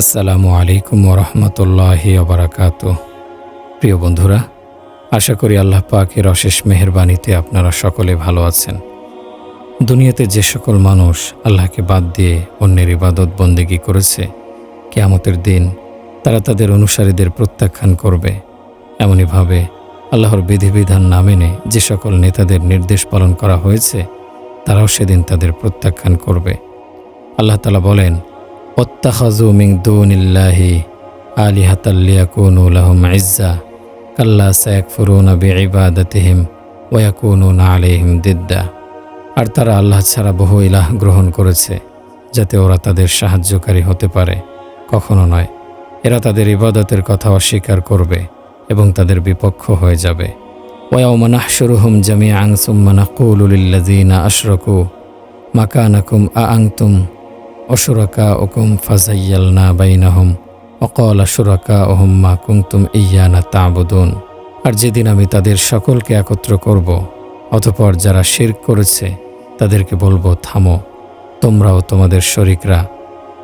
আসসালামু আলাইকুম ওরহমতুল্লাহি অবরাকাত প্রিয় বন্ধুরা, আশা করি আল্লাহ পাকের অশেষ মেহেরবানিতে আপনারা সকলে ভালো আছেন। দুনিয়াতে যে সকল মানুষ আল্লাহকে বাদ দিয়ে অন্যের ইবাদত বন্দেগী করেছে, কেয়ামতের দিন তারা তাদের অনুসারীদের প্রত্যাখ্যান করবে। এমনইভাবে আল্লাহর বিধিবিধান না মেনে যে সকল নেতাদের নির্দেশ পালন করা হয়েছে, তারাও সেদিন তাদের প্রত্যাখ্যান করবে। আল্লাহ তালা বলেন ওত্তাখাজু মিং দুনিল্লাহি আলিহাতাল্লিয়াকুনু লাহুম ইজ্জা কাল্লা সায়াকফুরুনা বিইবাদাতিহিম ওয়াকুনুনা আলাইহিম দিদ্দা আর তারা আল্লাহ ছাড়া বহু ইলাহ গ্রহণ করেছে যাতে ওরা তাদের সাহায্যকারী হতে পারে। কখনো নয়, এরা তাদের ইবাদতের কথা অস্বীকার করবে এবং তাদের বিপক্ষ হয়ে যাবে। ওয়াউমা নাহশুরুহুম জামিআন সুম্মা নাকুলু লিল্লাযীনা আশরাকু মাকানাকুম আআনতুম অসুরাকা ওকুম ফাজাইয়ালনা বাইনাহুম, অকল সুরাকা ওহম মা কুংতুম ইয়ানা তাবুদুন। আর যেদিন আমি তাদের সকলকে একত্র করব, অতপর যারা শির্ক করেছে, তাদেরকে বলব, থামো, তোমরাও তোমাদের শরিকরা,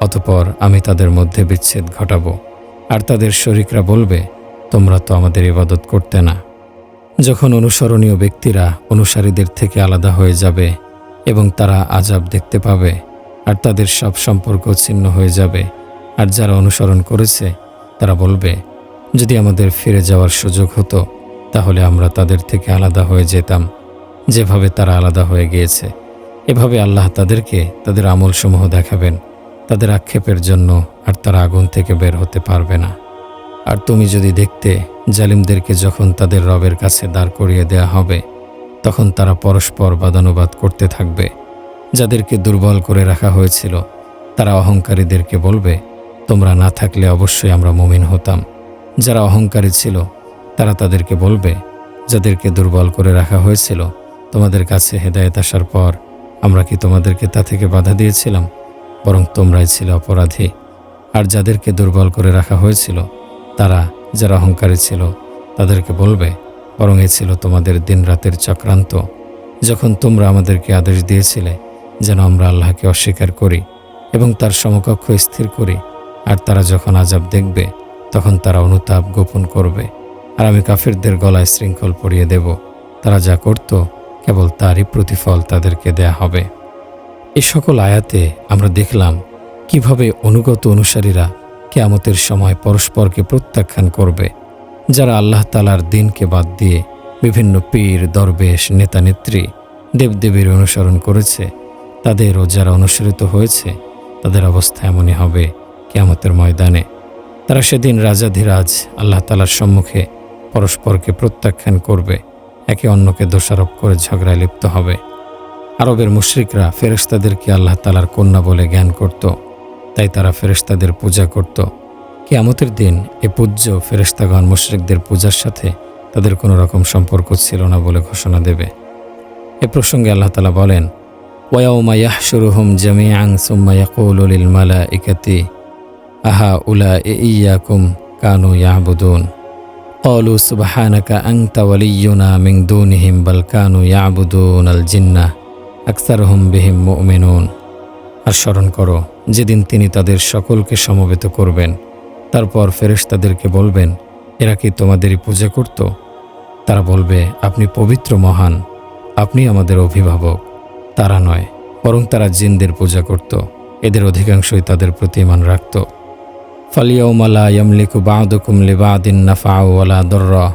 অতপর আমি তাদের মধ্যে বিচ্ছেদ ঘটাব। আর তাদের শরিকরা বলবে, তোমরা তো আমাদের ইবাদত করতে না। যখন অনুসরণীয় ব্যক্তিরা অনুসারীদের থেকে আলাদা হয়ে যাবে এবং তারা আজাব দেখতে পাবে আর তাদের সব সম্পর্ক ছিন্ন হয়ে যাবে। আর যারা অনুসরণ করেছে, তারা বলবে, যদি আমাদের ফিরে যাওয়ার সুযোগ হতো, তাহলে আমরা তাদের থেকে আলাদা হয়ে যেতাম। যেভাবে তারা আলাদা হয়ে গিয়েছে। এভাবে আল্লাহ তাদেরকে তাদের আমলসমূহ দেখাবেন। তাদের আক্ষেপের জন্য আর তারা আগুন থেকে বের হতে পারবে না। আর তুমি যদি দেখতে জালিমদেরকে যখন তাদের রবের কাছে দাঁড় করিয়ে দেয়া হবে, তখন তারা পরস্পর বাদানুবাদ করতে থাকবে। যাদেরকে দুর্বল করে রাখা হয়েছিল, তারা অহংকারীদেরকে বলবে, তোমরা না থাকলে অবশ্যই আমরা মুমিন হতাম। যারা অহংকারী ছিল, তারা তাদেরকে বলবে, যাদেরকে দুর্বল করে রাখা হয়েছিল, তোমাদের কাছে হেদায়েত আসার পর আমরা কি তোমাদেরকে তা থেকে বাধা দিয়েছিলাম? বরং তোমরাই ছিল অপরাধী। আর যাদেরকে দুর্বল করে রাখা হয়েছিল, তারা যারা অহংকারী ছিল, তাদেরকে বলবে, বরং এ ছিল তোমাদের দিন রাতের চক্রান্ত। যখন তোমরা আমাদেরকে আদেশ দিয়েছিলে যেন আমরা আল্লাহকে অস্বীকার করি এবং তার সমকক্ষ স্থির করি। আর তারা যখন আজাব দেখবে, তখন তারা অনুতাপ গোপন করবে। আর আমি কাফিরদের গলায় শৃঙ্খল পরিয়ে দেব। তারা যা করত, কেবল তারই প্রতিফল তাদেরকে দেয়া হবে। এ সকল আয়াতে আমরা দেখলাম কীভাবে অনুগত অনুসারীরা কেয়ামতের সময় পরস্পরকে প্রত্যাখ্যান করবে, যারা আল্লাহ তালার দিনকে বাদ দিয়ে বিভিন্ন পীর, দরবেশ, নেতানেত্রী, দেবদেবীর অনুসরণ করেছে। তাদেরও যারা অনুসরিত হয়েছে, তাদের অবস্থা এমনই হবে কেয়ামতের ময়দানে। তারা সেদিন রাজাধিরাজ আল্লাহ তালার সম্মুখে পরস্পরকে প্রত্যাখ্যান করবে, একে অন্যকে দোষারোপ করে ঝগড়ায় লিপ্ত হবে। আরবের মুশরিকরা ফেরেশতাদেরকে আল্লাহ তালার কন্যা বলে জ্ঞান করত, তাই তারা ফেরেশতাদের পূজা করত। কেয়ামতের দিন এ পূজ্য ফেরেশতাগণ মুশরিকদের পূজার সাথে তাদের কোনো রকম সম্পর্ক ছিল না বলে ঘোষণা দেবে। এ প্রসঙ্গে আল্লাহ তালা বলেন ওয়াউমা ইয়াহশুরুহুম জামিআন সুম্মা ইয়াকুলু লিল মালাইকাতি আহা উলা ইয়াকুম কানু ইয়াবুদুন قالوا سبحانك أنت ولينا من دونهم بل كانوا يعبدون الجنة أكثرهم بهم مؤمنون আর স্মরণ করো যেদিন তিনি তাদের সকলকে সমবেত করবেন তারপর ফেরেশতাদেরকে বলবেন এরা কি তোমাদেরই পূজা করত তারা বলবে আপনি পবিত্র মহান আপনি আমাদের অভিভাবক তারা নয় বরং তারা জিনদের পূজা করত এদের অধিকাংশই তাদের প্রতি ইমান রাখত ফালিয়াউমালা ইয়ামলিকু বাদুকুম লিবাদিন নাফা ওয়ালা দর্রা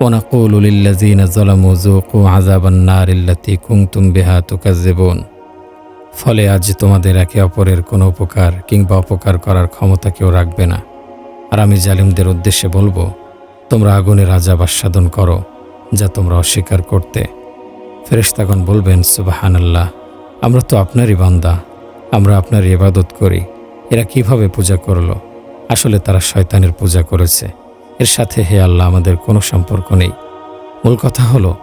ونقول للذين ظلموا ذوقوا عذاب النار التي كنتم بها تكذبون ফলে আজ তোমাদের একে অপরের কোনো উপকার কিংবা অপকার করার ক্ষমতা কেউ রাখবে না আর আমি জালিমদের উদ্দেশ্যে বলবো তোমরা আগুনের আজাব আস্বাদন করো যা তোমরা অস্বীকার করতে ফেরেশতাগণ বলবেন সুবাহান আল্লাহ আমরা তো আপনারই বান্দা, আমরা আপনার ইবাদত করি। এরা কীভাবে পূজা করল? আসলে তারা শয়তানের পূজা করেছে। এর সাথে হে আল্লাহ, আমাদের কোনো সম্পর্ক নেই। মূল কথা হলো,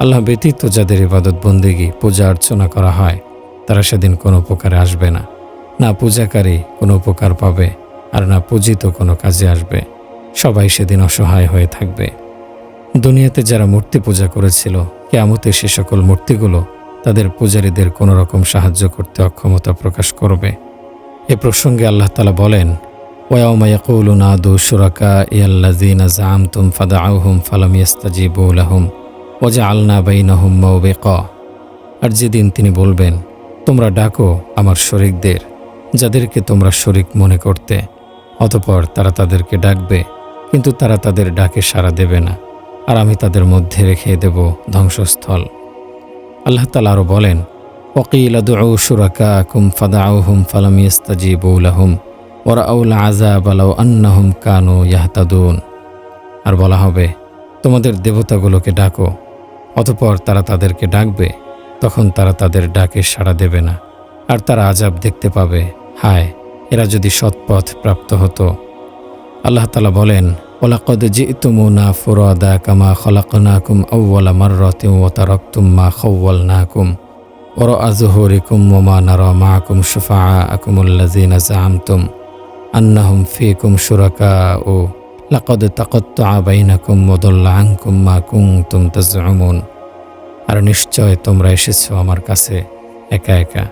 আল্লাহ ব্যতীত যাদের ইবাদত বন্দেগি পূজা অর্চনা করা হয়, তারা সেদিন কোনো উপকারে আসবে না। না পূজাকারী কোনো উপকার পাবে, আর না পূজিত কোনো কাজে আসবে। সবাই সেদিন অসহায় হয়ে থাকবে। দুনিয়াতে যারা মূর্তি পূজা করেছিল কেয়ামতে সে সকল মূর্তিগুলো তাদের পূজারীদের কোনো রকম সাহায্য করতে অক্ষমতা প্রকাশ করবে। এ প্রসঙ্গে আল্লাহ তালা বলেন আহম ওজা আলনা আর যেদিন তিনি বলবেন, তোমরা ডাকো আমার শরিকদের, যাদেরকে তোমরা শরিক মনে করতে। অতপর তারা তাদেরকে ডাকবে, কিন্তু তারা তাদের ডাকে সাড়া দেবে না। আর আমি তাদের মধ্যে রেখে দেব ধ্বংসস্থল। আল্লাহ তালা আরও বলেন ওকিল কুম ফাদাউহুম ফালাম ইস্তাজিবু লাহুম ওরাউল আজাব আলাউ আন্নাহুম কানু ইয়াহতাদুন। আর বলা হবে, তোমাদের দেবতাগুলোকে ডাকো, অতপর তারা তাদেরকে ডাকবে, তখন তারা তাদের ডাকে সাড়া দেবে না। আর তারা আজাব দেখতে পাবে, হায়, এরা যদি সৎপথ প্রাপ্ত হতো। আল্লাহ তালা বলেন ওলাকদ জিতুমুনা ফুরাদা কামা খলাকনাকুম আউ্ওয়ালা মাররতিম ও তারকতুম মা খৌয়াল নাকুম ওর আজহরিকুম ওমা নার মাকুম শুফা আকুমুল্লাজিনা জামতুম আন্নাহুম ফিকুম সুরাকা ও লাকদ তাকত্ত আবাইনাকুম মদল্লা আংকুম মা কুংতুম তাজমুন আর নিশ্চয় তোমরা এসেছ আমার কাছে, একা একা।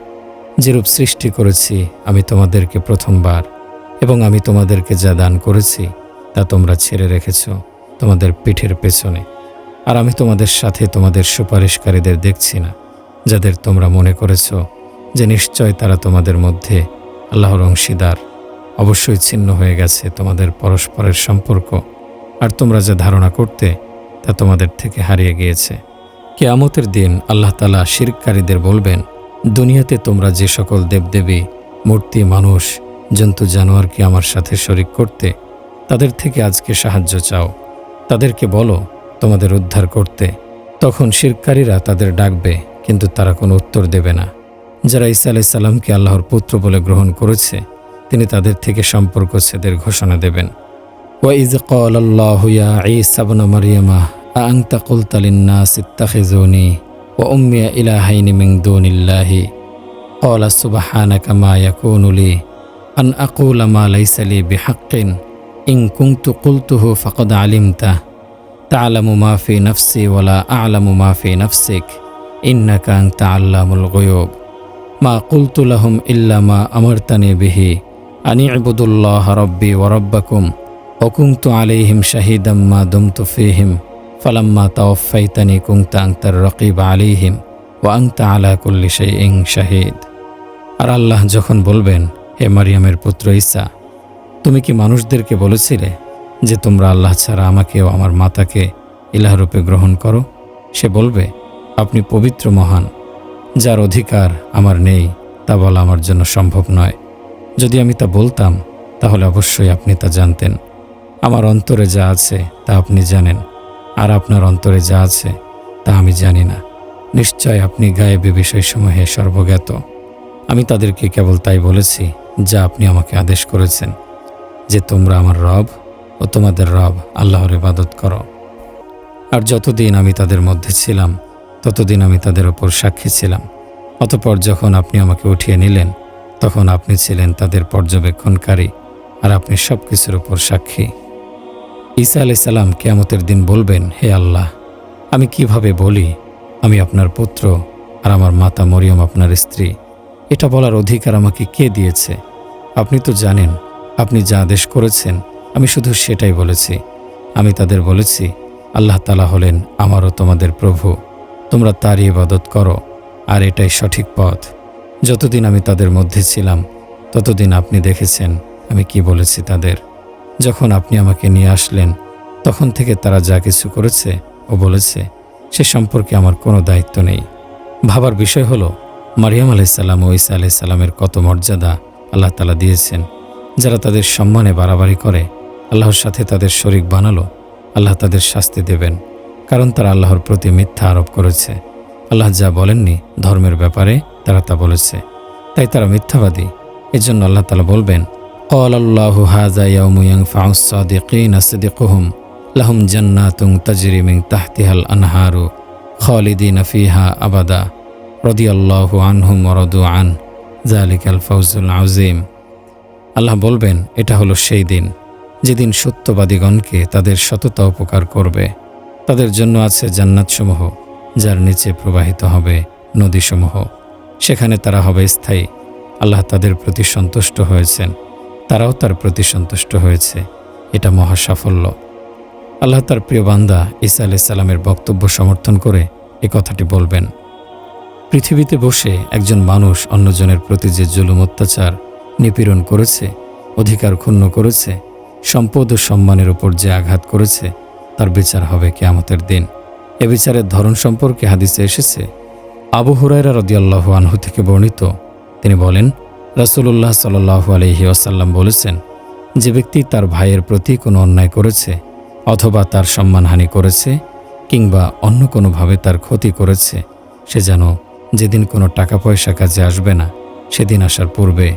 যেরূপ সৃষ্টি করেছি, আমি তোমাদেরকে প্রথমবার এবং আমি তোমাদেরকে যা দান করেছি তা তোমরা ছেড়ে রেখেছ তোমাদের পিঠের পেছনে। আর আমি তোমাদের সাথে তোমাদের সুপারিশকারীদের দেখছি না, যাদের তোমরা মনে করেছ যে নিশ্চয় তারা তোমাদের মধ্যে আল্লাহর অংশীদার। অবশ্যই ছিন্ন হয়ে গেছে তোমাদের পরস্পরের সম্পর্ক, আর তোমরা যে ধারণা করতে তা তোমাদের থেকে হারিয়ে গিয়েছে। কেয়ামতের দিন আল্লাহ তালা শিরকারীদের বলবেন, দুনিয়াতে তোমরা যে সকল দেবদেবী, মূর্তি, মানুষ, জন্তু, জানোয়ারকে আমার সাথে শরিক করতে তাদের থেকে আজকে সাহায্য চাও। তাদেরকে বলো, তোমাদের উদ্ধার করতে। তখন শিরকারীরা তাদের ডাকবে, কিন্তু তারা কোনো উত্তর দেবে না। যারা ইসা আলাইসাল্লামকে আল্লাহর পুত্র বলে গ্রহণ করেছে, তিনি তাদের থেকে সম্পর্ক ছেদের ঘোষণা দেবেন। ওয়াইজ কল্লাহুয়া ইসাবনা মারিয়ামা আংতা কুলতালিন্না সিত্তাখেজনি ও উম্মিয়া ইলাহাইনি মিংদুনিল্লাহি কলা সুবাহানা কামা ইয়াকুনুলি আন আকুলামা লাইসালি বিহাক্কিন। ইং কুংতু কুলতুহু ফকদ আলিম তাহ আলিমতা তালামু মাফি নফসি ওলা আলামু মাফি নফসিক, ইন্নাকাং তা আল্লামুল গয়ব। মা কুলতুলাহম ইল্লামা আমরতানে বিহি, আনি আবুদুল্লাহ হরব্বি ওরব্বাকুম অকুংত আলিহিম শাহিদাম্মা দুমতু ফিহিম, ফলাম্মা তাওফাইতানি কুংতা আংতার রকিব আলিহিম ও আংতা আলা কুল্লি ইং শাহিদ। আর আল্লাহ যখন বলবেন, হে মারিয়ামের পুত্র ইসা তুমি কি মানুষদেরকে বলেছিলে যে তোমরা আল্লাহ ছাড়া আমাকে ও আমার মাতাকে ইলাহরূপে গ্রহণ করো? সে বলবে, আপনি পবিত্র মহান, যার অধিকার আমার নেই, তা বলা আমার জন্য সম্ভব নয়। যদি আমি তা বলতাম, তাহলে অবশ্যই আপনি তা জানতেন। আমার অন্তরে যা আছে, তা আপনি জানেন, আর আপনার অন্তরে যা আছে, তা আমি জানি না। নিশ্চয় আপনি গায়েবী বিষয়সমূহে সর্বজ্ঞাত। আমি তাদেরকে কেবল তাই বলেছি, যা আপনি আমাকে আদেশ করেছেন। যে তোমরা আমার রব ও তোমাদের রব আল্লাহর ইবাদত করো। আর যতদিন আমি তাদের মধ্যে ছিলাম, ততদিন আমি তাদের ওপর সাক্ষী ছিলাম। অতপর যখন আপনি আমাকে উঠিয়ে নিলেন, তখন আপনি ছিলেন তাদের পর্যবেক্ষণকারী আর আপনি সব কিছুর ওপর সাক্ষী। ঈসা আলাই সালাম কেয়ামতের দিন বলবেন, হে আল্লাহ, আমি কীভাবে বলি, আমি আপনার পুত্র আর আমার মাতা মরিয়ম আপনার স্ত্রী। এটা বলার অধিকার আমাকে কে দিয়েছে? আপনি তো জানেন আপনি যা আদেশ করেছেন, আমি শুধু সেটাই বলেছি। আমি তাদের বলেছি, আল্লাহ তালা হলেন আমারও তোমাদের প্রভু। তোমরা তারই ইবাদত করো, আর এটাই সঠিক পথ। যতদিন আমি তাদের মধ্যে ছিলাম, ততদিন আপনি দেখেছেন আমি কি বলেছি তাদের। যখন আপনি আমাকে নিয়ে আসলেন, তখন থেকে তারা যা কিছু করেছে ও বলেছে, সে সম্পর্কে আমার কোনো দায়িত্ব নেই। ভাবার বিষয় হলো, মারিয়াম আলাইসাল্লাম ও ঈসা আলাইসাল্লামের কত মর্যাদা আল্লাহ তালা দিয়েছেন। যারা তাদের সম্মানে বাড়াবাড়ি করে আল্লাহর সাথে তাদের শরিক বানালো আল্লাহ তাদের শাস্তি দেবেন কারণ তারা আল্লাহর প্রতি মিথ্যা আরোপ করেছে আল্লাহ যা বলেননি ধর্মের ব্যাপারে তারা তা বলেছে তাই তারা মিথ্যাবাদী এজন্য আল্লাহ তালা বলবেন قال الله هذا يوم ينفع الصادقين صدقهم لهم جنات تجري من تحتها الأنهار خالدين فيها أبدا رضي الله عنهم ورضوا عنه ذلك الفوز العظيم আল্লাহ বলবেন, এটা হলো সেই দিন যেদিন সত্যবাদীগণকে তাদের সততা উপকার করবে। তাদের জন্য আছে জান্নাতসমূহ, যার নিচে প্রবাহিত হবে নদীসমূহ। সেখানে তারা হবে স্থায়ী। আল্লাহ তাদের প্রতি সন্তুষ্ট হয়েছেন। তারাও তার প্রতি সন্তুষ্ট হয়েছে। এটা মহা সাফল্য আল্লাহ তার প্রিয় বান্দা ঈসা আলাইসাল্লামের বক্তব্য সমর্থন করে এ কথাটি বলবেন, পৃথিবীতে বসে একজন মানুষ অন্যজনের প্রতি যে জুলুম অত্যাচার নিপীড়ন করেছে, অধিকার ক্ষুণ্ণ করেছে, সম্পদ ও সম্মানের উপর যে আঘাত করেছে, তার বিচার হবে কেয়ামতের দিন। এ বিচারের ধরন সম্পর্কে হাদিসে এসেছে, আবু হুরায়রা রদিয়াল্লাহ আনহু থেকে বর্ণিত। তিনি বলেন, রাসূলুল্লাহ সাল্লাহু আলহি আসাল্লাম বলেছেন, যে ব্যক্তি তার ভাইয়ের প্রতি কোনো অন্যায় করেছে অথবা তার সম্মানহানি করেছে কিংবা অন্য কোনোভাবে তার ক্ষতি করেছে, সে যেন যেদিন কোনো টাকা পয়সা কাজে আসবে না, সেদিন আসার পূর্বে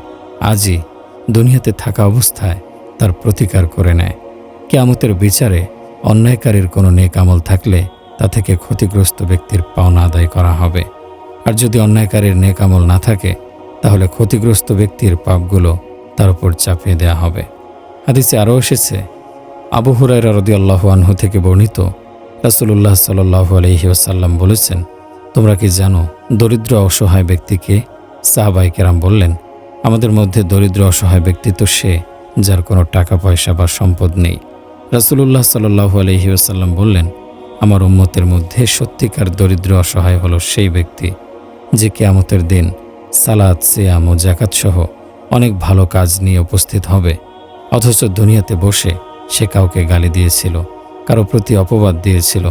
আজই দুনিয়াতে থাকা অবস্থায় তার প্রতিকার করে নেয়। কেয়ামতের বিচারে অন্যায়কারীর কোনো নেক আমল থাকলে তা থেকে ক্ষতিগ্রস্ত ব্যক্তির পাওনা আদায় করা হবে। আর যদি অন্যায়কারীর নেক আমল না থাকে, তাহলে ক্ষতিগ্রস্ত ব্যক্তির পাপগুলো তার উপর চাপিয়ে দেয়া হবে। হাদিসে আরও এসেছে, আবু হুরাইরা রদিয়াল্লাহু আনহু থেকে বর্ণিত রাসূলুল্লাহ সাল্লাল্লাহু আলাইহি ওয়াসাল্লাম বলেছেন, তোমরা কি জানো, দরিদ্র অসহায় ব্যক্তিকে সাহাবাই কেরাম বললেন আমাদের মধ্যে দরিদ্র অসহায় ব্যক্তি তো সে, যার কোনো টাকা, পয়সা বা সম্পদ নেই। রাসূলুল্লাহ সাল্লাল্লাহু আলাইহি ওয়াসাল্লাম বললেন, আমার উম্মতের মধ্যে সত্যিকার দরিদ্র অসহায় হলো সেই ব্যক্তি, যে কেয়ামতের দিন সালাদ সিয়াম ও জাকাত সহ অনেক ভালো কাজ নিয়ে উপস্থিত হবে। অথচ দুনিয়াতে বসে সে কাউকে গালি দিয়েছিল, কারও প্রতি অপবাদ দিয়েছিল,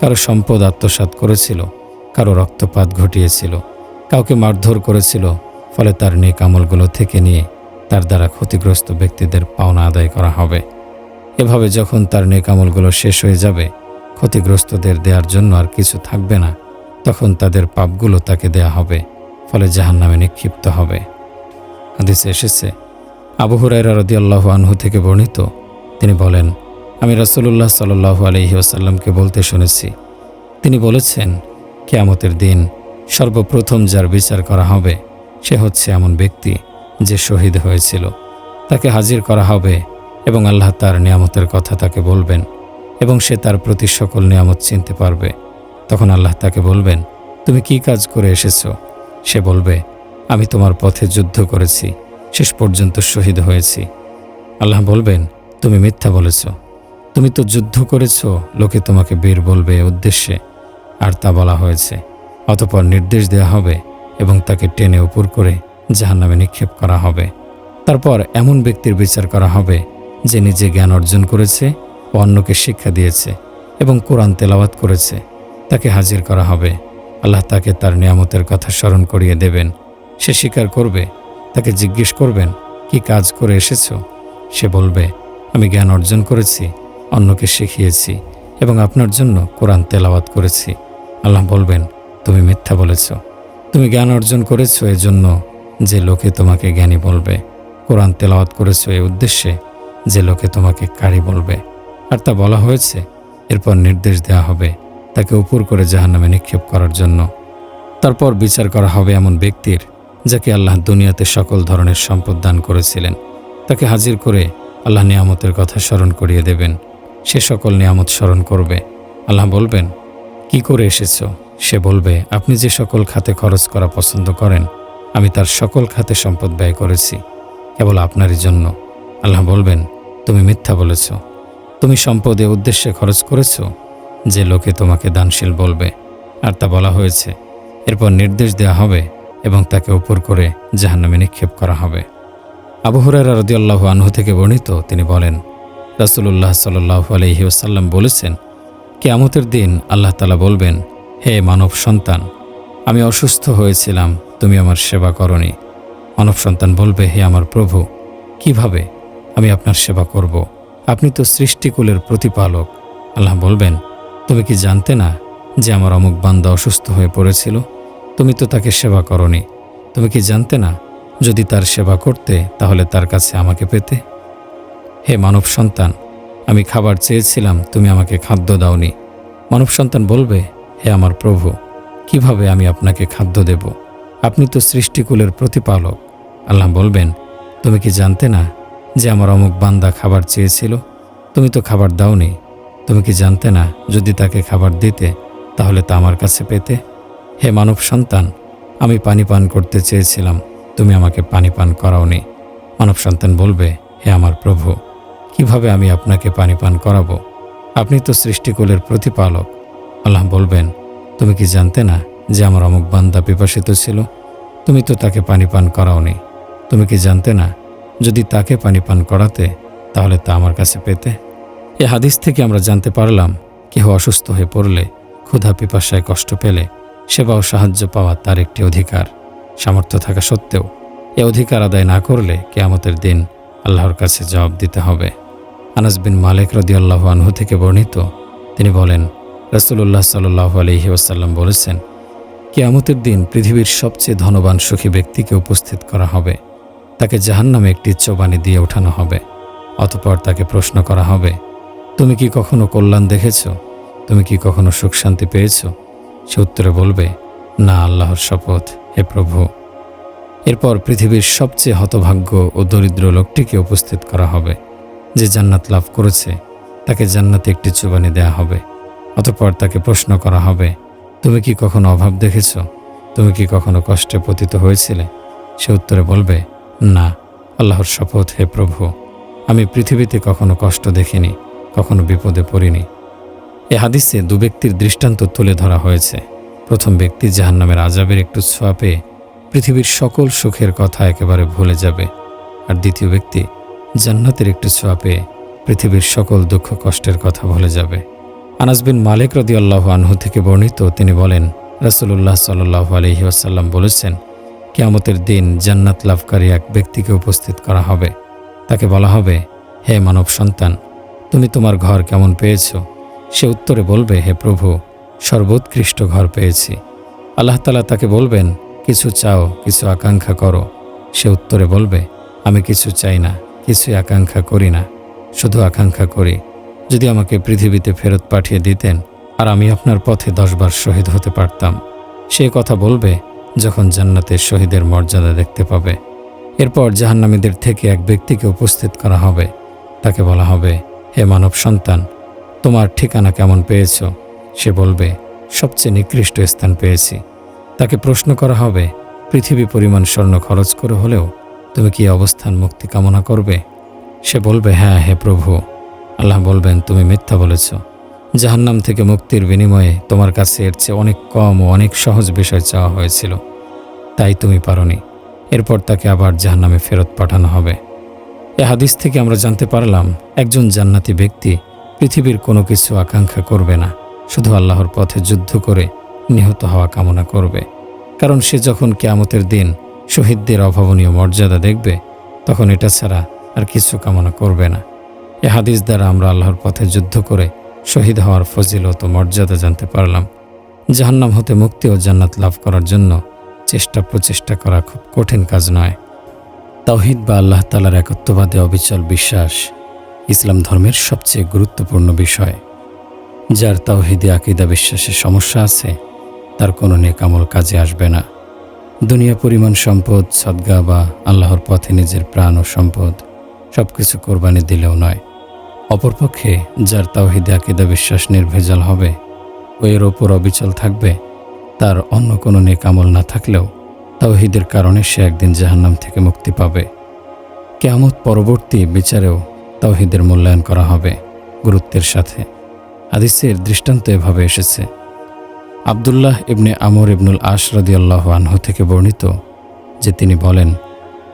কারও সম্পদ আত্মসাৎ করেছিল, কারও রক্তপাত ঘটিয়েছিল, কাউকে মারধর করেছিল ফলে তার নেক আমলগুলো থেকে নিয়ে তার দ্বারা ক্ষতিগ্রস্ত ব্যক্তিদের পাওনা আদায় করা হবে। এভাবে যখন তার নেক আমলগুলো শেষ হয়ে যাবে, ক্ষতিগ্রস্তদের দেওয়ার জন্য আর কিছু থাকবে না, তখন তাদের পাপগুলো তাকে দেয়া হবে, ফলে জাহান নামে নিক্ষিপ্ত হবে। হাদিসে এসেছে, আবু হুরাইরা রদিয়াল্লাহু আনহু থেকে বর্ণিত, তিনি বলেন, আমি রাসূলুল্লাহ সাল্লাল্লাহু আলাইহি ওয়াসাল্লামকে বলতে শুনেছি। তিনি বলেছেন, কেয়ামতের দিন সর্বপ্রথম যার বিচার করা হবে সে হচ্ছে এমন ব্যক্তি যে শহীদ হয়েছিল। তাকে হাজির করা হবে এবং আল্লাহ তার নিয়ামতের কথা তাকে বলবেন এবং সে তার প্রতি সকল নিয়ামত চিনতে পারবে। তখন আল্লাহ তাকে বলবেন, তুমি কি কাজ করে এসেছ? সে বলবে, আমি তোমার পথে যুদ্ধ করেছি, শেষ পর্যন্ত শহীদ হয়েছি। আল্লাহ বলবেন, তুমি মিথ্যা বলেছ। তুমি তো যুদ্ধ করেছ, লোকে তোমাকে বীর বলবে উদ্দেশ্যে। আর তা বলা হয়েছে। অতপর নির্দেশ দেওয়া হবে এবং তাকে টেনে উপর করে জাহান্নামে নিক্ষেপ করা হবে। তারপর এমন ব্যক্তির বিচার করা হবে, যে নিজে জ্ঞান অর্জন করেছে ও অন্যকে শিক্ষা দিয়েছে এবং কোরআন তেলাওয়াত করেছে। তাকে হাজির করা হবে। আল্লাহ তাকে তার নিয়ামতের কথা স্মরণ করিয়ে দেবেন। সে স্বীকার করবে, তাকে জিজ্ঞেস করবেন, কি কাজ করে এসেছ? সে বলবে, আমি জ্ঞান অর্জন করেছি, অন্যকে শিখিয়েছি এবং আপনার জন্য কোরআন তেলাওয়াত করেছি। আল্লাহ বলবেন, তুমি মিথ্যা বলেছ। তুমি জ্ঞান অর্জন করেছ এজন্য যে লোকে তোমাকে জ্ঞানী বলবে। কোরআন তেলাওয়াত করেছ এই উদ্দেশ্যে যে লোকে তোমাকে কারি বলবে। আর তা বলা হয়েছে, এরপর নির্দেশ দেওয়া হবে তাকে উপর করে জাহান্নামে নিক্ষেপ করার জন্য। তারপর বিচার করা হবে এমন ব্যক্তির যাকে আল্লাহ দুনিয়াতে সকল ধরনের সম্পদ দান করেছিলেন। তাকে হাজির করে আল্লাহ নিয়ামতের কথা স্মরণ করিয়ে দেবেন। সে সকল নিয়ামত স্মরণ করবে। আল্লাহ বলবেন কি করে এসেছ? সে বলবে, আপনি যে সকল খাতে খরচ করা পছন্দ করেন, আমি তার সকল খাতে সম্পদ ব্যয় করেছি, কেবল আপনারই জন্য। আল্লাহ বলবেন, তুমি মিথ্যা বলেছ। তুমি সম্পদে উদ্দেশ্যে খরচ করেছ? যে লোকে তোমাকে দানশীল বলবে। আর তা বলা হয়েছে। এরপর নির্দেশ দেওয়া হবে এবং তাকে উপর করে জাহান্নামে নিক্ষেপ করা হবে। আবু হুরায়রা রদিয়াল্লাহু আনহু থেকে বর্ণিত, তিনি বলেন, রাসূলুল্লাহ সাল্লাল্লাহু আলাইহি ওয়াসাল্লাম বলেছেন কেয়ামতের দিন আল্লাহ তালা বলবেন, হে মানব সন্তান, আমি অসুস্থ হয়েছিলাম, তুমি আমার সেবা করনি। মানব সন্তান বলবে, হে আমার প্রভু, কীভাবে আমি আপনার সেবা করব? আপনি তো সৃষ্টিকুলের প্রতিপালক। আল্লাহ বলবেন, তুমি কি জানতে না যে আমার অমুক বান্দা অসুস্থ হয়ে পড়েছিল? তুমি তো তাকে সেবা করনি। তুমি কি জানতে না যদি তার সেবা করতে, তাহলে তার কাছে আমাকে পেতে? হে মানব সন্তান আমি খাবার চেয়েছিলাম, তুমি আমাকে খাদ্য দাওনি। মানব সন্তান বলবে, হে আমার প্রভু, কীভাবে আমি আপনাকে খাদ্য দেব? আপনি তো সৃষ্টিকুলের প্রতিপালক। আল্লাহ বলবেন, তুমি কি জানতে না যে আমার অমুক বান্দা খাবার চেয়েছিল? তুমি তো খাবার দাওনি। তুমি কি জানতে না যদি তাকে খাবার দিতে, তাহলে তা আমার কাছে পেতে? হে মানব সন্তান, আমি পানি পান করতে চেয়েছিলাম, তুমি আমাকে পানি পান করাওনি। মানব সন্তান বলবে, হে আমার প্রভু কীভাবে আমি আপনাকে পানি পান করাবো? আপনি তো সৃষ্টিকূলের প্রতিপালক। আল্লাহ বলবেন, তুমি কি জানতে না যে আমার অমুক বান্দা পিপাসিত ছিল? তুমি তো তাকে পানি পান করাওনি। তুমি কি জানতে না যদি তাকে পানি পান করাতে, তাহলে তা আমার কাছে পেতে? এ হাদিস থেকে আমরা জানতে পারলাম, কেহ অসুস্থ হয়ে পড়লে, ক্ষুধা পিপাসায় কষ্ট পেলে সেবা ও সাহায্য পাওয়া তার একটি অধিকার। সামর্থ্য থাকা সত্ত্বেও, এ অধিকার আদায় না করলে কেয়ামতের দিন আল্লাহর কাছে জবাব দিতে হবে। আনাস বিন মালিক রদিয়াল্লাহু আনহু থেকে বর্ণিত। তিনি বলেন রসুল্লাহ সাল্লাহ আলহি ওসাল্লাম বলেছেন, কেয়ামতের দিন পৃথিবীর সবচেয়ে ধনবান সুখী ব্যক্তিকে উপস্থিত করা হবে। তাকে জাহান্নামে একটি চোবানি দিয়ে ওঠানো হবে। অতপর তাকে প্রশ্ন করা হবে, তুমি কি কখনো কল্যাণ দেখেছ? তুমি কি কখনো সুখ শান্তি পেয়েছ? সে উত্তরে বলবে, না, আল্লাহর শপথ, হে প্রভু। এরপর পৃথিবীর সবচেয়ে হতভাগ্য ও দরিদ্র লোকটিকে উপস্থিত করা হবে। যে জান্নাত লাভ করেছে, তাকে জান্নাতে একটি চুবানি দেয়া হবে, অতপর তাকে প্রশ্ন করা হবে, তুমি কি কখনো অভাব দেখেছ? তুমি কি কখনো কষ্টে পতিত হয়েছিলে? সে উত্তরে বলবে, না, আল্লাহর শপথ হে প্রভু, আমি পৃথিবীতে কখনো কষ্ট দেখিনি, কখনো বিপদে পড়িনি। এ হাদিসে দু ব্যক্তির দৃষ্টান্ত তুলে ধরা হয়েছে। প্রথম ব্যক্তি জাহান্নামের আজাবের একটু ছোঁয়া পেয়ে পৃথিবীর সকল সুখের কথা একেবারে ভুলে যাবে, আর দ্বিতীয় ব্যক্তি জান্নাতের একটু ছোঁয়া পেয়ে পৃথিবীর সকল দুঃখ কষ্টের কথা ভুলে যাবে। আনাস বিন মালিক রদি আল্লাহ আনহু থেকে বর্ণিত তিনি বলেন রসুল্লাহ সাল্লাহ আলহি আসাল্লাম বলেছেন, কেয়ামতের দিন জান্নাত লাভকারী এক ব্যক্তিকে উপস্থিত করা হবে। তাকে বলা হবে, হে মানব সন্তান, তুমি তোমার ঘর কেমন পেয়েছ? সে উত্তরে বলবে, হে প্রভু, সর্বোৎকৃষ্ট ঘর পেয়েছি। আল্লাহ তালা তাকে বলবেন, কিছু চাও, কিছু আকাঙ্ক্ষা করো। সে উত্তরে বলবে, আমি কিছু চাই না। কিছুই আকাঙ্ক্ষা করি না, শুধু আকাঙ্ক্ষা করি যদি আমাকে পৃথিবীতে ফেরত পাঠিয়ে দিতেন আর আমি আপনার পথে দশবার শহীদ হতে পারতাম। সে কথা বলবে যখন জান্নাতের শহীদের মর্যাদা দেখতে পাবে। এরপর জাহান্নামীদের থেকে এক ব্যক্তিকে উপস্থিত করা হবে। তাকে বলা হবে, হে মানব সন্তান, তোমার ঠিকানা কেমন পেয়েছ? সে বলবে, সবচেয়ে নিকৃষ্ট স্থান পেয়েছি। তাকে প্রশ্ন করা হবে, পৃথিবী পরিমাণ স্বর্ণ খরচ করে হলেও তুমি কি অবস্থান মুক্তি কামনা করবে? সে বলবে হ্যাঁ হে প্রভু। আল্লাহ বলবেন, তুমি মিথ্যা বলেছ। জাহান্নাম থেকে মুক্তির বিনিময়ে তোমার কাছে এর চেয়ে অনেক কম ও অনেক সহজ বিষয় চাওয়া হয়েছিল। তাই তুমি পারনি। এরপর তাকে আবার জাহান্নামে ফেরত পাঠানো হবে। এ হাদিস থেকে আমরা জানতে পারলাম, একজন জান্নাতি ব্যক্তি পৃথিবীর কোনো কিছু আকাঙ্ক্ষা করবে না। শুধু আল্লাহর পথে যুদ্ধ করে নিহত হওয়া কামনা করবে। কারণ সে যখন কেয়ামতের দিন শহীদদের অভাবনীয় মর্যাদা দেখবে, তখন এটা ছাড়া আর কিছু কামনা করবে না। এ হাদিস দ্বারা আমরা আল্লাহর পথে যুদ্ধ করে শহীদ হওয়ার ফজিলত ও মর্যাদা জানতে পারলাম। জাহান্নাম হতে মুক্তি ও জান্নাত লাভ করার জন্য চেষ্টা প্রচেষ্টা করা খুব কঠিন কাজ নয়। তাওহিদ বা আল্লাহ তালার একত্ববাদে অবিচল বিশ্বাস ইসলাম ধর্মের সবচেয়ে গুরুত্বপূর্ণ বিষয়। যার তাওহিদে আকিদা বিশ্বাসে সমস্যা আছে, তার কোনো নেকামল কাজে আসবে না। দুনিয়া পরিমাণ সম্পদ, সদ্গা বা আল্লাহর পথে নিজের প্রাণ ও সম্পদ সব কিছু কোরবানি দিলেও নয়। অপরপক্ষে যার তাওহিদে আকিদা বিশ্বাস নির্ভেজাল হবে ও এর ওপর অবিচল থাকবে, তার অন্য কোনো নেকামল না থাকলেও তাওহিদের কারণে সে একদিন জাহান্নাম থেকে মুক্তি পাবে। কেয়ামত পরবর্তী বিচারেও তাওহিদের মূল্যায়ন করা হবে গুরুত্বের সাথে। হাদিসের দৃষ্টান্ত এভাবে এসেছে। আবদুল্লাহ ইবনে আমর ইবনুল আশ রদিয়াল্লাহ আনহু থেকে বর্ণিত, যে তিনি বলেন,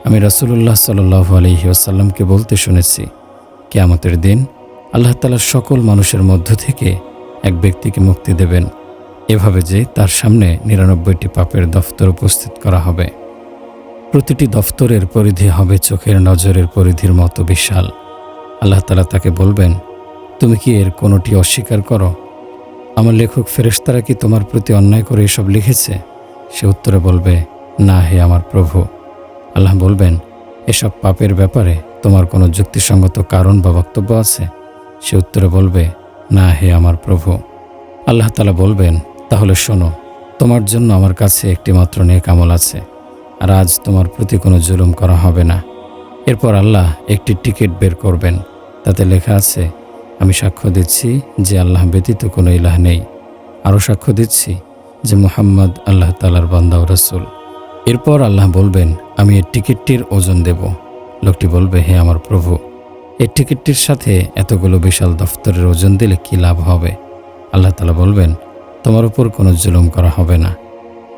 আমি রসুল্লাহ সাল্লাহ আলহি আসাল্লামকে বলতে শুনেছি, কেয়ামতের দিন আল্লাহ তালা সকল মানুষের মধ্য থেকে এক ব্যক্তিকে মুক্তি দেবেন। এভাবে যে তার সামনে নিরানব্বইটি পাপের দফতর উপস্থিত করা হবে। প্রতিটি দফতরের পরিধি হবে চোখের নজরের পরিধির মতো বিশাল। আল্লাহ তালা তাকে বলবেন, তুমি কি এর কোনোটি অস্বীকার করো? আমার লেখক ফেরেশতারা কি তোমার প্রতি অন্যায় করে এসব লিখেছে? সে উত্তরে বলবে, না হে আমার প্রভু। আল্লাহ বলবেন, এসব পাপের ব্যাপারে তোমার কোনো যুক্তিসঙ্গত কারণ বা বক্তব্য আছে? সে উত্তরে বলবে, না হে আমার প্রভু। আল্লাহ তালা বলবেন, তাহলে শোনো, তোমার জন্য আমার কাছে একটি মাত্র নেক আমল আছে, আর আজ তোমার প্রতি কোনো জুলুম করা হবে না। এরপর আল্লাহ একটি টিকিট বের করবেন, তাতে লেখা আছে আমি সাক্ষ্য দিচ্ছি যে আল্লাহ ব্যতীত কোনো ইলাহ নেই। আরও সাক্ষ্য দিচ্ছি যে মুহাম্মদ আল্লাহ তালার বান্দা ও রসুল। এরপর আল্লাহ বলবেন, আমি এর টিকিটটির ওজন দেব। লোকটি বলবে, হে আমার প্রভু এই টিকিটটির সাথে এতগুলো বিশাল দফতরের ওজন দিলে কি লাভ হবে? আল্লাহ তালা বলবেন, তোমার উপর কোনো জুলুম করা হবে না।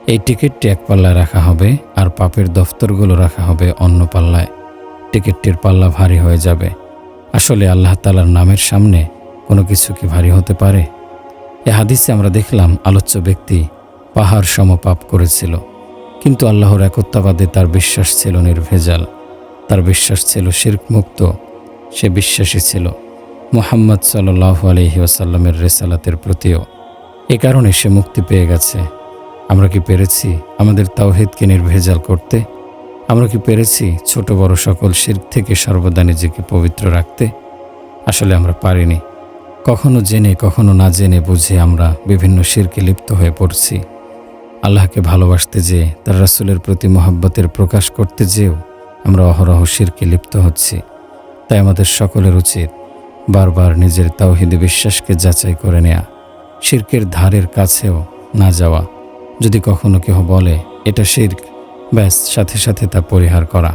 এই টিকিটটি এক পাল্লায় রাখা হবে আর পাপের দফতরগুলো রাখা হবে অন্য পাল্লায়। টিকিটটির পাল্লা ভারী হয়ে যাবে। আসলে আল্লাহ তালার নামের সামনে কোনো কিছু কি ভারী হতে পারে? এ হাদিসে আমরা দেখলাম আলোচ্য ব্যক্তি পাহাড় সম পাপ করেছিল। কিন্তু আল্লাহর একত্বাবাদে তার বিশ্বাস ছিল নির্ভেজাল। তার বিশ্বাস ছিল শির্ক মুক্ত সে বিশ্বাসী ছিল। মোহাম্মদ সাল্লাহ আলহি আসাল্লামের রেসালাতের প্রতিও। এ কারণে সে মুক্তি পেয়ে গেছে। আমরা কি পেরেছি আমাদের তাওহিদকে নির্ভেজাল করতে? আমরা কি পেরেছি ছোট বড় সকল শির্ক থেকে সর্বদা নিজেকে পবিত্র রাখতে? আসলে আমরা পারিনি। কখনো জেনে, কখনো না জেনে বুঝে আমরা বিভিন্ন শিরকে লিপ্ত হয়ে পড়ছি। আল্লাহকে ভালোবাসতে যেয়ে তার রাসুলের প্রতি মহাব্বতের প্রকাশ করতে যেও আমরা অহরহ শিরকে লিপ্ত হচ্ছি। তাই আমাদের সকলের উচিত বারবার নিজের তাওহিদে বিশ্বাসকে যাচাই করে নেয়া। শির্কের ধারের কাছেও না যাওয়া। যদি কখনো কেহ বলে, এটা শির্ক ব্যাস, সাথে সাথে তা পরিহার করা।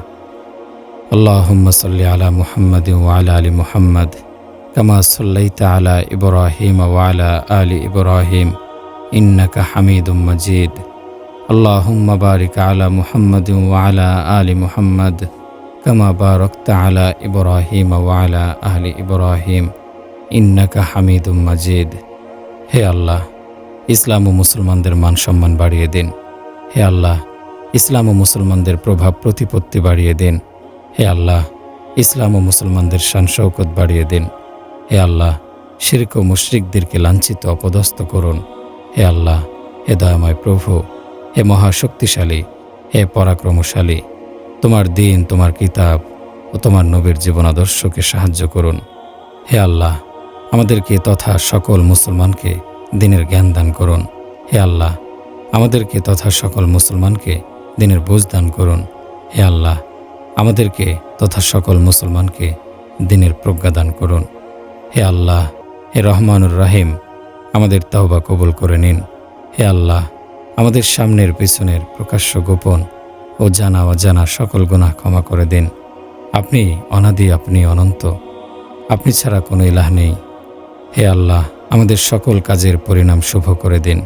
আল্লাহুম্মা সাল্লি আলা মুহাম্মাদ ওয়ালা আলী মুহাম্মদ, কামা সাল্লাইতা আলা ইব্রাহিম ওয়ালা আলী ইব্রাহিম, ইন্নাকা হামিদুম মজিদ। আল্লাহুম্মা বারিক আলা মুহাম্মাদ ওয়ালা আলী মুহাম্মদ, কামা বারাকতা আলা ইব্রাহিম ওয়ালা আহলি ইব্রাহিম, ইন্নাকা হামিদুম মজিদ। হে আল্লাহ, ইসলাম ও মুসলমানদের মান সম্মান বাড়িয়ে দিন। হে আল্লাহ ইসলাম ও মুসলমানদের প্রভাব প্রতিপত্তি বাড়িয়ে দিন। হে আল্লাহ, ইসলাম ও মুসলমানদের শান শৌকত বাড়িয়ে দিন। হে আল্লাহ, শিরক ও মুশরিকদেরকে লাঞ্ছিত অপদস্থ করুন। হে আল্লাহ, হে দয়াময় প্রভু, হে মহাশক্তিশালী, হে পরাক্রমশালী, তোমার দিন, তোমার কিতাব ও তোমার নবীর জীবন আদর্শকে সাহায্য করুন। হে আল্লাহ, আমাদেরকে তথা সকল মুসলমানকে দিনের জ্ঞান দান করুন। হে আল্লাহ, আমাদেরকে তথা সকল মুসলমানকে দিনের বুঝ দান করুন। হে আল্লাহ, আমাদেরকে তথা সকল মুসলমানকে দিনের প্রজ্ঞা দান করুন। হে আল্লাহ, হে রহমানুর রাহিম, আমাদের তাওবা কবুল করে নিন। হে আল্লাহ, আমাদের সামনের পিছনের প্রকাশ্য গোপন ও জানা অজানা সকল গুনাহ ক্ষমা করে দিন। আপনি অনাদি, আপনি অনন্ত, আপনি ছাড়া কোনো ইলাহ নেই। হে আল্লাহ, আমাদের সকল কাজের পরিণাম শুভ করে দিন।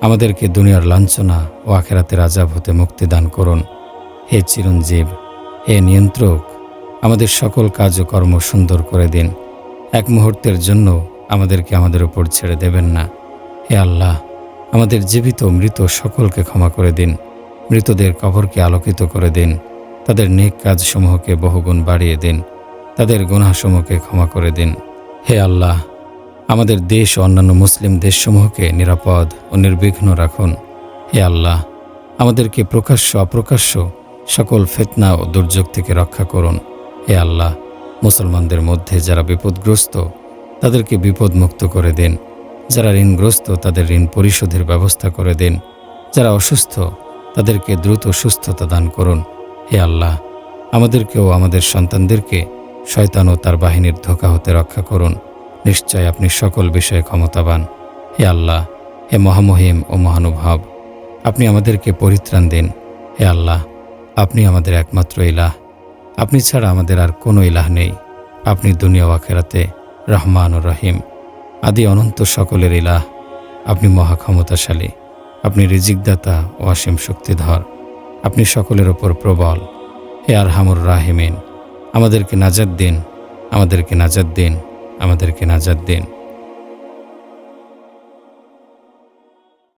আমাদেরকে দুনিয়ার লাঞ্ছনা ও আখেরাতের আজাব হতে মুক্তি দান করুন। হে চিরঞ্জীব, হে নিয়ন্ত্রক, আমাদের সকল কাজ ও কর্ম সুন্দর করে দিন। এক মুহূর্তের জন্য আমাদেরকে আমাদের উপর ছেড়ে দেবেন না। হে আল্লাহ, আমাদের জীবিত মৃত সকলকে ক্ষমা করে দিন। মৃতদের কবরকে আলোকিত করে দিন। তাদের নেক কাজসমূহকে বহুগুণ বাড়িয়ে দিন। তাদের গুনাহসমূহকে ক্ষমা করে দিন। হে আল্লাহ আমাদের দেশ ও অন্যান্য মুসলিম দেশসমূহকে নিরাপদ ও নির্বিঘ্ন রাখুন। হে আল্লাহ, আমাদেরকে প্রকাশ্য অপ্রকাশ্য সকল ফেতনা ও দুর্যোগ থেকে রক্ষা করুন। হে আল্লাহ, মুসলমানদের মধ্যে যারা বিপদগ্রস্ত, তাদেরকে বিপদমুক্ত করে দিন। যারা ঋণগ্রস্ত, তাদের ঋণ পরিশোধের ব্যবস্থা করে দিন। যারা অসুস্থ, তাদেরকে দ্রুত সুস্থতা দান করুন। হে আল্লাহ, আমাদেরকেও আমাদের সন্তানদেরকে শয়তান ও তার বাহিনীর ধোকা হতে রক্ষা করুন। নিশ্চয় আপনি সকল বিষয়ে ক্ষমতাবান। হে আল্লাহ, হে মহামহিম ও মহানুভব, আপনি আমাদেরকে পরিত্রাণ দিন। হে আল্লাহ, আপনি আমাদের একমাত্র ইলাহ। আপনি ছাড়া আমাদের আর কোনো ইলাহ নেই। আপনি দুনিয়া ওয়াখেরাতে রহমান ও রহিম। আদি অনন্ত সকলের ইলাহ। আপনি মহা ক্ষমতাশালী। আপনি রিজিকদাতা ও অসীম শক্তিধর। আপনি সকলের ওপর প্রবল। হে আরহামুর রাহিমিন, আমাদেরকে নাজাদ দিন। আমাদেরকে নাজাদ দিন। আমাদেরকে নাজাদ দিন।